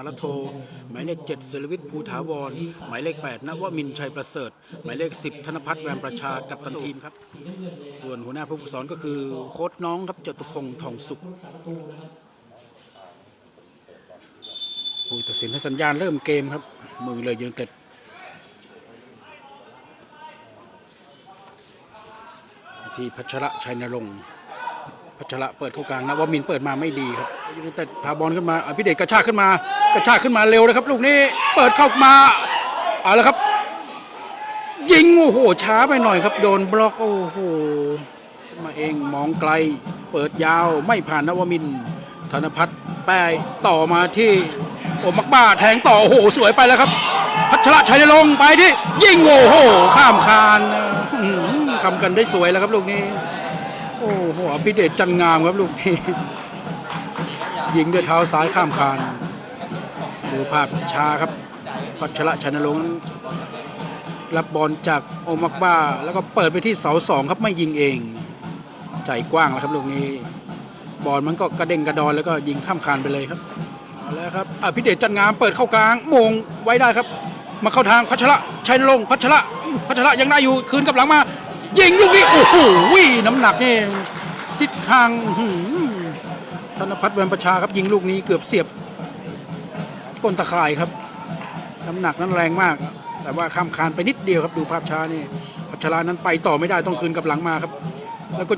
7เลขเจ็ดสรวิทย์ภูถาวร หมายเลข8นวมินชัยประเสริฐ หมายเลข10ธนพัฒน์แวมประชากับตันทีมครับ ส่วนหัวหน้าผู้ฝึกสอนก็คือโค้ชน้องครับจตุพงศ์ทองสุขผู้ตัดสินให้สัญญาณเริ่มเกมครับมือเลยยูไนเต็ดที่พัชระชัยนรงค์ พัชระเปิดเข้ากลางนะว่ามินเปิดมาไม่ดีครับยูไนเต็ดพาบอลขึ้นมาอภิเดชกระชากขึ้นมากระชากขึ้นมาเร็วเลยครับ ลูกนี้เปิดเข้ามาเอาละครับ ยิงโอ้โหช้าไปหน่อยครับ โดนบล็อกโอ้โหมาเองมองไกล เปิดยาวไม่ผ่านนวมินธนพัฒน์แป้ต่อมาที่โอมักบ้าแทงต่อโอ้โหสวยไปแล้วครับ พัชระชัยนรงไปที่ยิงโอ้โหข้ามคานทำกันได้สวยแล้วครับลูกนี้ โอ้โหอภิเดชจันงามครับลูกนี้ยิงด้วยเท้าซ้ายข้ามคานดูภาพช้าครับพัชระชัยนรงรับบอลจากโอมักบ้า แล้วก็เปิดไปที่เสาสองครับไม่ยิงเอง ใจกว้างแล้วครับลูกนี้ บอลมันก็กระเด้งกระดอนแล้วก็ยิงข้ามคานไปเลยครับเอาแล้วครับอภิเดชจันงามเปิดเข้ากลางมงไว้ได้ครับ มาเข้าทางพัชระชัยนรงพัชระพัชระยังได้อยู่คืนกับหลังมา ยิงลูกนี้โอ้โหน้ำหนักนี่ทิศทางธนพัฒน์แวมประชาครับยิงลูกนี้เกือบเสียบก้นตะข่ายครับ น้ำหนักนั้นแรงมาก แต่ว่าข้ามคานไปนิดเดียวครับดูภาพช้านี่พัชรานั้นไปต่อไม่ได้ต้องคืนกับหลังมาครับ แล้วก็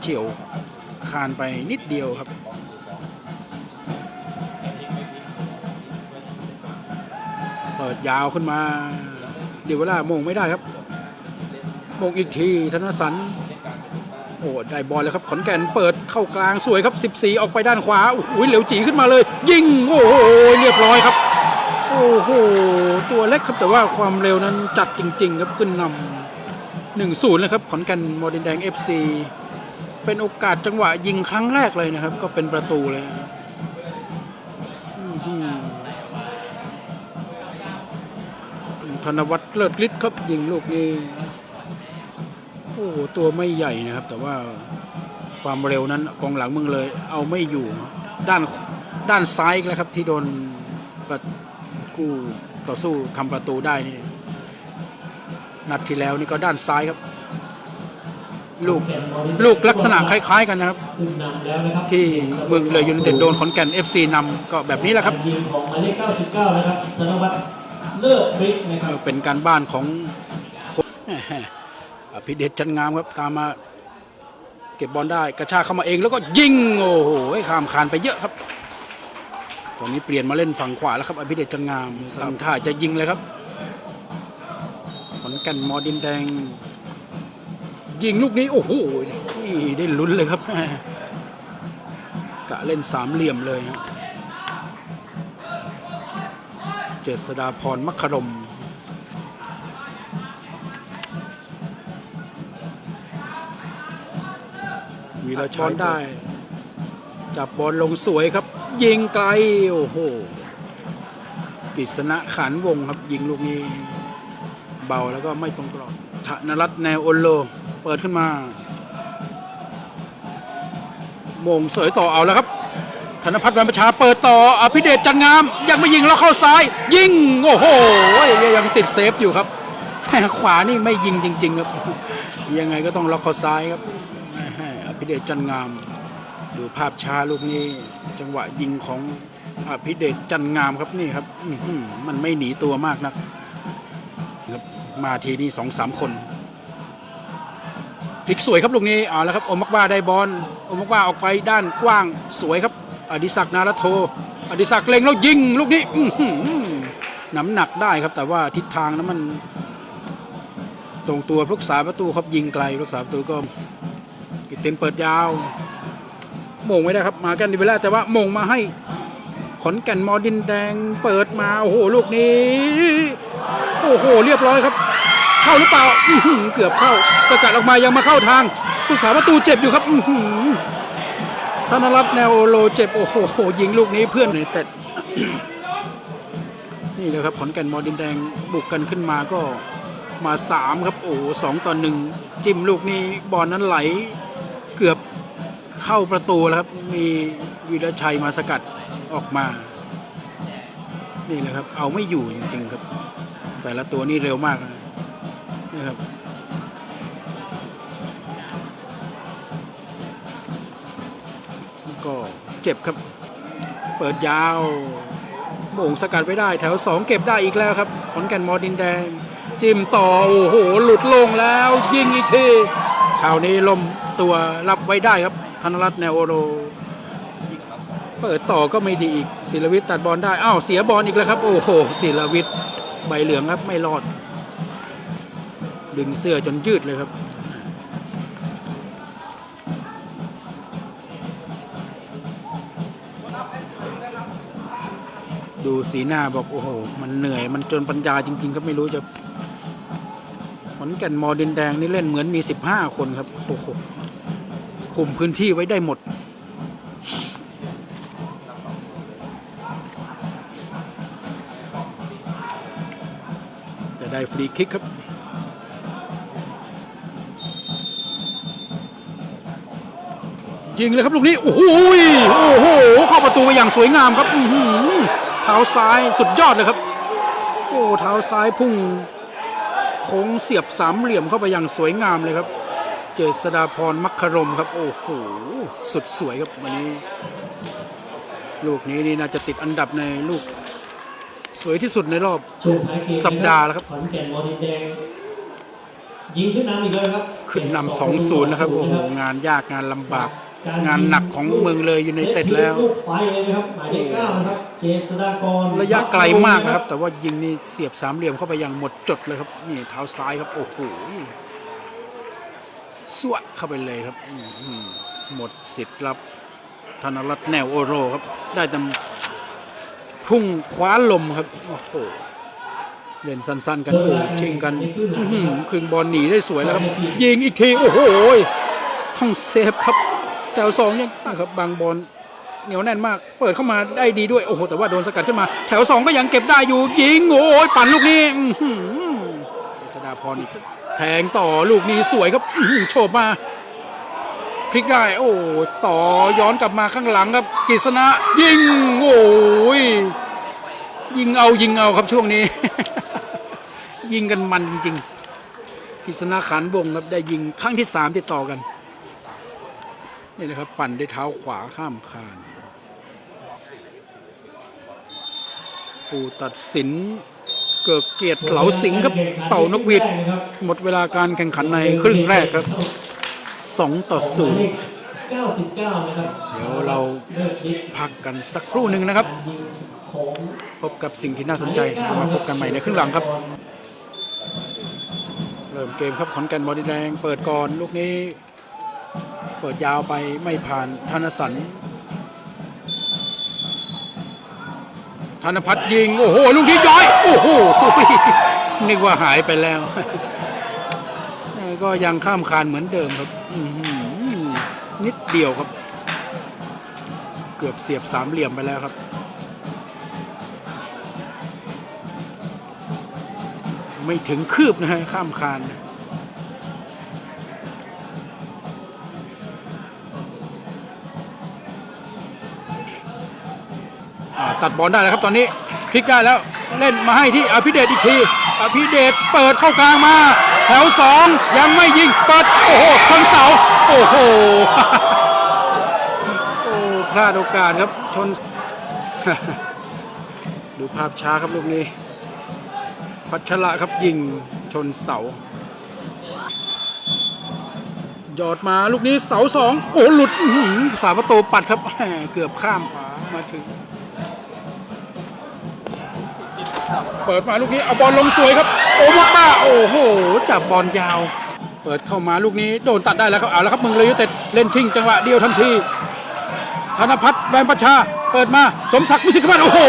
เฉียวคานไปนิดเดียวครับเปิดยาวขึ้นมาเดี๋ยวเวลาโมงไม่ได้ครับ มงอีกทีธนสันโอ้ได้บอลเลยครับขอนแก่นเปิดเข้ากลางสวยครับ 14 ออกไปด้านขวาโอ้โหเหลวจีขึ้นมาเลย ยิงโอ้โหเรียบร้อยครับ โอ้โหตัวเล็กครับแต่ว่าความเร็วนั้นจัดจริง ๆ ครับขึ้นนำหนึ่งศูนย์เลยครับขอนแก่นโมเดิร์นแดง FC เป็นโอกาสจังหวะยิงครั้งแรกเลยนะครับ ก็เป็นประตูเลยอื้อหือธนวัฒน์เลิศฤทธิ์ครับยิงลูกนี้ อ้โหตัวไม่ใหญ่นะครับ แต่ว่าความเร็วนั้นกองหลังเมึงเลย เอาไม่อยู่ด้านด้านซ้ายอีกแล้วครับ ที่โดนประกู้ต่อสู้ทำประตูได้นี่นัดที่แล้วนี่ก็ด้านซ้ายครับ ลูกลูกลักษณะคล้ายๆกันนะครับขึ้นนำแล้วนะครับที่เมืองเลยยูไนเต็ดโดนขอนแก่น FC นำก็แบบนี้แหละครับยิงของหมายเลข99นะครับธนวัฒน์เลิศฤทธิ์นะครับเป็นการบ้านของแหม่ อภิเดชจันงามครับตามมาเก็บบอลได้กระชากเข้ามาเองแล้วก็ยิงโอ้โหข้ามคานไปเยอะครับ ตอนนี้เปลี่ยนมาเล่นฝั่งขวาแล้วครับอภิเดชจันงามตั้งท่าจะยิงเลยครับขอนแก่นมอดินแดง ยิงลูกนี้โอ้โหนี่ได้ลุ้นเลยครับกะเล่นสามเหลี่ยมเลยฮะเจษดาพรมัคครม วีรชอนได้ จับบอลลงสวยครับ ยิงไกล โอ้โหกฤษณะขันวงครับยิงลูกนี้ เบาแล้วก็ไม่ตรงกรอบธนรัตน์แนวโอโล เปิดขึ้นมาโมงเสยต่อเอาแล้วครับ ธนพัฒน์แวมประชาเปิดต่อ อภิเดชจันงาม ยังไม่ยิงแล้วเข้าซ้าย ยิง โอ้โหยังติดเซฟอยู่ครับขวานี่ไม่ยิงจริง ๆ ครับ ยังไงก็ต้องล็อกเข้าซ้ายครับ ภิเดชจันงาม ดูภาพช้าลูกนี้ จังหวะยิงของอภิเดชจันงามครับนี่ครับมันไม่หนีตัวมากนักครับมาทีนี้สองสามคนพลิกสวยครับลูกนี้เอาแล้วครับโอมักบ้าได้บอลโอมักบ้าออกไปด้านกว้างสวยครับ อดิศักนารัตโท อดิศักเล็งแล้วยิงลูกนี้หน้ำหนักได้ครับแต่ว่าทิศทางนั้นมันตรงตัวผู้รักษาประตูครับยิงไกลผู้รักษาประตูก็ กิตเต็นเปิดยาวโมงไม่ได้ครับ มาแกันดีเวลาแต่ว่าโมงมาให้ ขอนแก่นมอดินแดงเปิดมา โอ้โห ลูกนี้ โอ้โห เรียบร้อยครับ เข้าหรือเปล่าเกือบเข้า สกัดออกมายังมาเข้าทางผู้สาประตูเจ็บอยู่ครับอื้อหือธนรัตน์แนวโลเจ็บ โอ้โห ยิงลูกนี้เพื่อนในแต่นี่แหละครับ ขอนแก่นมอดินแดงบุกกันขึ้นมาก็มาสามครับ โอ้สองต่อหนึ่งจิ้มลูกนี้บอลนั้นไหล เกือบเข้าประตูแล้วครับ มีวีรชัยมาสกัดออกมา นี่แหละครับ เอาไม่อยู่จริง ๆ ครับ แต่ละตัวนี่เร็วมากนะครับก็เจ็บครับ เปิดยาวโมงสกัดไว้ได้ แถวสองเก็บได้อีกแล้วครับ ขอนแก่นมอดินแดง จิ้มต่อ โอ้โห หลุดลงแล้ว ยิงอีกที คราวนี้ลมตัวรับไว้ได้ครับ ธนรัตน์แนวโอโรเปิดต่อก็ไม่ดีอีกศิลวิทย์ตัดบอลได้ อ้าว เสียบอลอีกแล้วครับ โอ้โหศิลวิทย์ใบเหลืองครับไม่รอด ดึงเสื้อจนยืดเลยครับดูสีหน้าบอกโอ้โห มันเหนื่อยมันจนปัญญาจริง ๆ ครับไม่รู้จะ ขอนแก่นมอดินแดงนี่เล่นเหมือนมี 15 คนครับโอ้โหคุมพื้นที่ไว้ได้หมด จะได้ฟรีคิกครับยิงเลยครับลูกนี้ โอ้โหโอ้โหเข้าประตูไปอย่างสวยงามครับอือหือเท้าซ้ายสุดยอดเลยครับ โอ้เท้าซ้ายพุ่ง ค้งเสียบสามเหลี่ยมเข้าไปอย่างสวยงามเลยครับ เจษดาพรมัคครมครับ โอ้โห สุดสวยครับวันนี้ ลูกนี้นี่น่าจะติดอันดับในลูก สวยที่สุดในรอบช่วงท้ายเกมสัปดาห์แล้วครับขอนแก่นมอดินแดงยิงขึ้นนำอีกแล้วครับ ขึ้นนำสองศูนย์นะครับ โอ้โห งานยากงานลำบาก งานหนักของเมืองเลยอยู่ในเต็ดแล้วลูกไฟเลยนะครับหมายเลขเก้านะครับเจษฎากรระยะไกลมากนะครับ แต่ว่ายิงนี่เสียบสามเหลี่ยมเข้าไปอย่างหมดจดเลยครับนี่เท้าซ้ายครับโอ้โหสวดเข้าไปเลยครับอื้อหือหมดสิทธิ์รับธนรัตน์แนวโอโรครับ ได้ตำพุ่งคว้าลมครับโอ้โหเล่นสั้นๆ กันโอ้ชิงกันอื้อหือคืนบอลหนีได้สวยแล้วครับ ยิงอีกที โอ้โหต้องเซฟครับ แถวสองยังตั้งครับบางบอลเหนียวแน่นมาก เปิดเข้ามาได้ดีด้วยโอ้โหแต่ว่าโดนสกัดขึ้นมา แถวสองก็ยังเก็บได้อยู่ยิงโอ้ยปั่นลูกนี้เจษดาพรแทงต่อลูกนี้สวยครับโฉบมาพลิกได้โอ้ต่อย้อนกลับมาข้างหลังครับกฤษณะยิงโอ้ยยิงเอายิงเอาครับช่วงนี้ ยิงกันมันจริงๆกฤษณะขันวงครับได้ยิงครั้งที่สามติดต่อกัน นี่นะครับปั่นด้วยเท้าขวาข้ามคานผู้ตัดสินเกิดเกียรติเหลาสิงครับเป่านกหวีดหมดเวลาการแข่งขันในครึ่งแรกครับ2ต่อ0 99นะครับเดี๋ยวเราพักกันสักครู่หนึ่งนะครับ พบกับสิ่งที่น่าสนใจมาพบกันใหม่ในครึ่งหลังครับ เริ่มเกมครับขอนแก่นบอดี้แดงเปิดก่อนลูกนี้ เปิดยาวไปไม่ผ่านธนสันธนพัฒน์ยิง โอ้โห ลูกนี้ย้อย โอ้โหนึกว่าหายไปแล้ว ก็ยังข้ามคานเหมือนเดิมครับนิดเดียวครับ เกือบเสียบสามเหลี่ยมไปแล้วครับ ไม่ถึงคืบนะฮะข้ามคานอ่า ตัดบอลได้แล้วครับตอนนี้พลิกได้แล้วเล่นมาให้ที่อภิเดชอีกทีอภิเดชเปิดเข้ากลางมา แถวสองยังไม่ยิงเปิดโอ้โหชนเสาโอ้โหโอ้พลาดโอกาสครับชน ดูภาพช้าครับลูกนี้ พัชระครับยิงชนเสายอดมาลูกนี้เสาสองโอ้หลุดอื้อหือสาประตูปัดครับเกือบข้ามฝามาถึง เปิดมาลูกนี้เอาบอลลงสวยครับ โอ้มากบ้าโอ้โหจับบอลยาว เปิดเข้ามาลูกนี้โดนตัดได้แล้วครับเอาแล้วครับเมืองเลยยูเต็ดเล่นชิงจังหวะเดียวทันทีธนพัฒน์แบนประชา เปิดมาสมศักดิ์มิสิกพัฒน์โอ้โห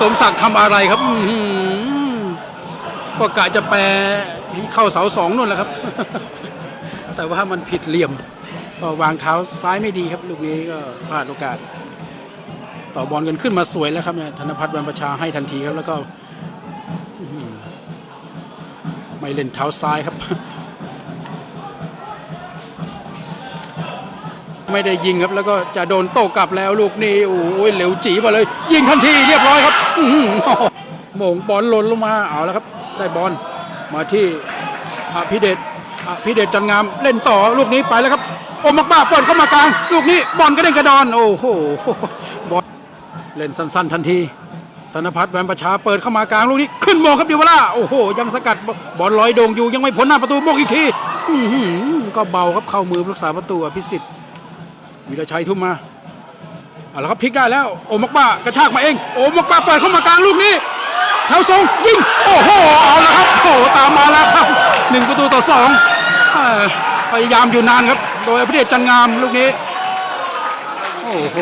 สมศักดิ์ทำอะไรครับอื้อก็กะจะแปรเข้าเสาสองนู่นแหละครับ แต่ว่ามันผิดเหลี่ยมก็วางเท้าซ้ายไม่ดีครับ ลูกนี้ก็พลาดโอกาส ต่อบอลกันขึ้นมาสวยแล้วครับเนี่ยธนพัฒน์บนประชาให้ทันทีครับแล้วก็ไม่เล่นเท้าซ้ายครับ ไม่ได้ยิงครับแล้วก็จะโดนโต้กลับแล้วลูกนี้โอ้ยเหลวจีมาเลย ยิงทันทีเรียบร้อยครับหือโมงบอลหล่นลงมาเอาแล้วครับ ได้บอลมาที่อภิเดชอภิเดชจันงามเล่นต่อลูกนี้ไปแล้วครับโอมักบ้าเปิดเข้ามากลาง ลูกนี้บอลกระเด้งกระดอน โอ้โหบอล เล่นสั้นๆทันที ธนพัฒน์แวนประชาเปิดเข้ามากลางลูกนี้ ขึ้นโมงครับเดียวล่า โอ้โห ยังสกัดบอลลอยโด่งอยู่ยังไม่พ้นหน้าประตูโมงอีกทีก็เบาครับเข้ามือรักษาประตูอภิสิทธิ์วิรชัยทุ่มมาเอาละครับพลิกได้แล้ว โอมักบ้ากระชากมาเอง โอมักบ้าเปิดเข้ามากลางลูกนี้แถวทรงยิง โอ้โห เอาละครับโอ้ตามมาแล้วครับหนึ่งประตูต่อสองพยายามอยู่นานครับ โดยอภิเดชจันงามลูกนี้ โอ้โห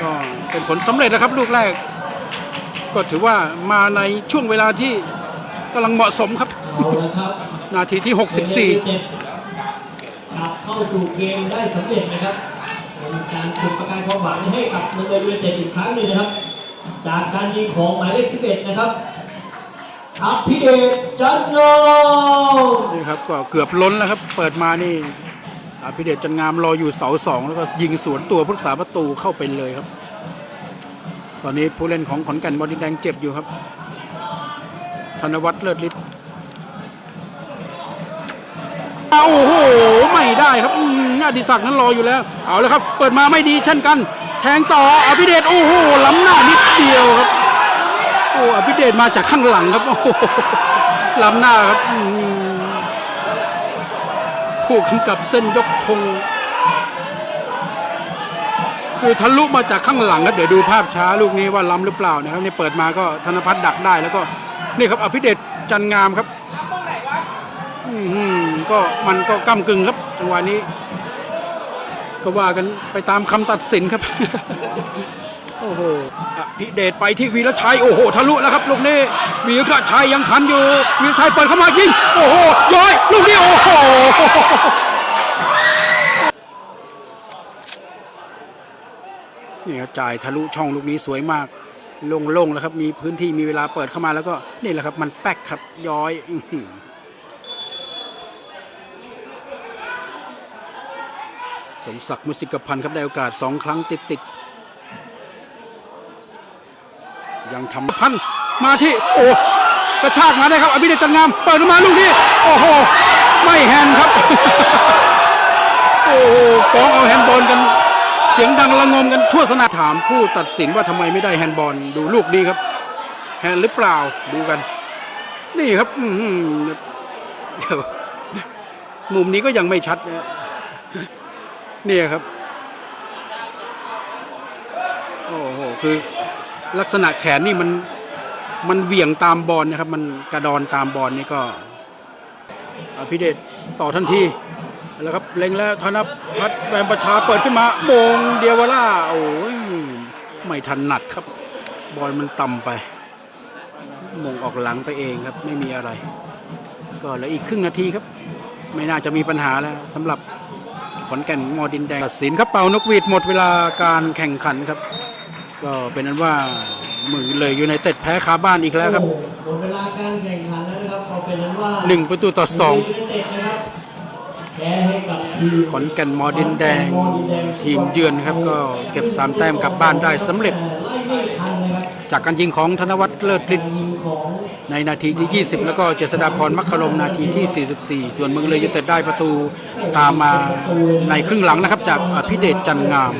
ก็ เป็นผลสำเร็จนะครับลูกแรก ก็ถือว่ามาในช่วงเวลาที่กำลังเหมาะสมครับเอาละครับนาทีที่กลับเข้าสู่เกมได้สำเร็จนะครับเป็นการจุดประกายความหวังให้กับเมืองยูไนเต็ดอีกครั้งหนึ่งนะครับ จากการยิงของหมายเลข 11 นะครับอภิเดชจันโน64นี่ครับก็เกือบล้นแล้วครับ เปิดมานี่อภิเดชจันงามรออยู่เสาสองแล้วก็ยิงสวนตัวผู้รักษาประตูเข้าไปเลยครับ ตอนนี้ผู้เล่นของขอนแก่นบอลดินแดงเจ็บอยู่ครับ ธนวัฒน์เลิศฤทธิ์โอ้โห ไม่ได้ครับอดิศักดิ์นั้นรออยู่แล้ว เอาแล้วครับ เปิดมาไม่ดีเช่นกัน แทงต่ออภิเดชโอ้โห ล้ำหน้านิดเดียวครับ โอ้อภิเดชมาจากข้างหลังครับ โอ้โห ล้ำหน้าครับอืมผู้กำกับเส้นยกธง คือทะลุมาจากข้างหลังครับเดี๋ยวดูภาพช้าลูกนี้ว่าล้ำหรือเปล่านะครับนี่เปิดมาก็ธนพัฒน์ดักได้แล้วก็นี่ครับอภิเดชจันงามครับอือหือก็มันก็ก้ากึ่งครับ จังหวะนี้ ก็ว่ากันไปตามคำตัดสินครับ โอ้โหอภิเดชไปที่วีรชัย โอ้โห ทะลุแล้วครับ ลูกนี้วีรชัยยังทันอยู่ วีรชัยเปิดเข้ามายิง โอ้โหย้อย ลูกนี้ โอ้โห นี่ครับจ่ายทะลุช่องลูกนี้สวยมากโล่งๆแล้วครับ มีพื้นที่มีเวลาเปิดเข้ามาแล้วก็นี่แหละครับ มันแป๊กครับย้อยสมศักดิ์มุสิกพันธ์ครับได้โอกาสสองครั้งติดๆยังทำพันมาที่ โอ้กระชากมาได้ครับอภิเดชจันงาม เปิดออกมาลูกนี้ โอ้โห ไม่แฮนด์ครับ โอ้โหฟ้องเอาแฮนด์บอลกัน สียงดังระงมกันทั่วสนามถามผู้ตัดสินว่าทำไมไม่ได้แฮนด์บอลดูลูกนี้ครับ แฮนด์หรือเปล่าดูกัน นี่ครับอืมุมนี้ก็ยังไม่ชัดนะเนี่ยครับ โอ้โหคือลักษณะแขนนี่มันมันเหวี่ยงตามบอลนะครับ มันกระดอนตามบอลนี่ก็อภิเดชต่อทันที แล้วครับเล็งแล้วธนพัฒน์แวมประชาเปิดขึ้นมาโมงเดียววล่าโอ้ยไม่ทันหนัดครับ บอลมันต่ำไปมงออกหลังไปเองครับไม่มีอะไร ก็เหลืออีกครึ่งนาทีครับ ไม่น่าจะมีปัญหาแล้วสำหรับขอนแก่นมอดินแดงตัดสินครับเป่านกหวีดหมดเวลาการแข่งขันครับ ก็เป็นนั้นว่ามือเลยอยู่ในเต็ดแพ้คาบ้านอีกแล้วครับหมดเวลาการแข่งขันแล้วนะครับเอาเป็นนั้นว่าหนึ่งประตูต่อสอง ขอนแก่นมอดินแดง ทีมเยือนครับก็เก็บ 3 แต้มกลับบ้านได้สำเร็จ จากการยิงของธนวัฒน์เลิศฤทธิ์ในนาทีที่ 20 แล้วก็เจษฎาพรมัคคลมนาทีที่ 44 ส่วนเมืองเลยยูเต็ดได้ประตูตามมาในครึ่งหลังนะครับ จากอภิเดชจันงาม